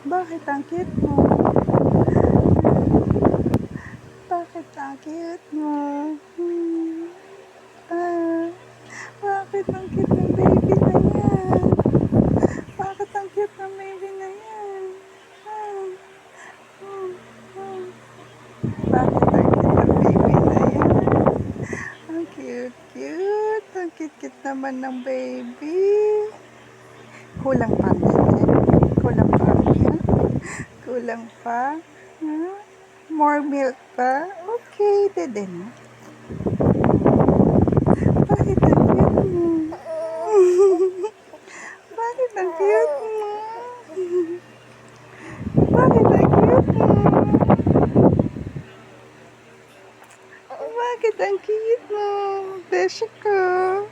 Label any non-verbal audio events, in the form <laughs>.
Bakit ang cute mo? Bakit ang cute mo? Hmm. Ah, bakit ang cute ng baby na yan? Bakit ang cute ng baby na yan? Ah, hmm, hmm. Bakit ang cute ng baby na yan? Ang cute, cute. Ang cute, cute naman ng baby. Kulang pa Kulang pa? Huh? More milk pa? Okay, dede na. Bakit ang cute mo? <laughs> Bakit ang cute mo? Bakit ang cute mo? Bakit ang cute mo? Desha ko.